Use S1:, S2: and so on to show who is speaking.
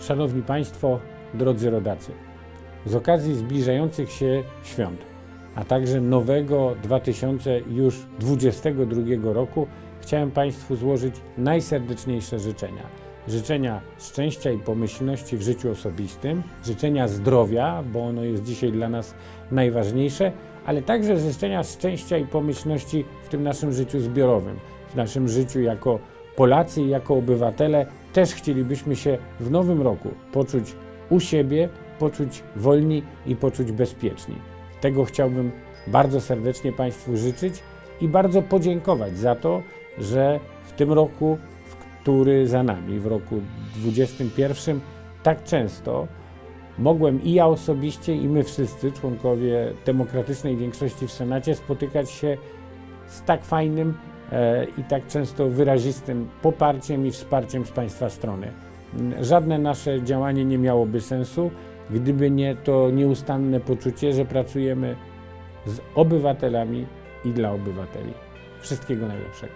S1: Szanowni Państwo, drodzy rodacy, z okazji zbliżających się świąt, a także nowego 2022 roku, chciałem Państwu złożyć najserdeczniejsze życzenia. Życzenia szczęścia i pomyślności w życiu osobistym, życzenia zdrowia, bo ono jest dzisiaj dla nas najważniejsze, ale także życzenia szczęścia i pomyślności w tym naszym życiu zbiorowym, w naszym życiu jako Polacy i jako obywatele. Też chcielibyśmy się w nowym roku poczuć u siebie, poczuć wolni i poczuć bezpieczni. Tego chciałbym bardzo serdecznie Państwu życzyć i bardzo podziękować za to, że w tym roku, który za nami, w roku 2021, tak często mogłem i ja osobiście, i my wszyscy, członkowie demokratycznej większości w Senacie, spotykać się z tak fajnym i tak często wyrazistym poparciem i wsparciem z Państwa strony. Żadne nasze działanie nie miałoby sensu, gdyby nie to nieustanne poczucie, że pracujemy z obywatelami i dla obywateli. Wszystkiego najlepszego.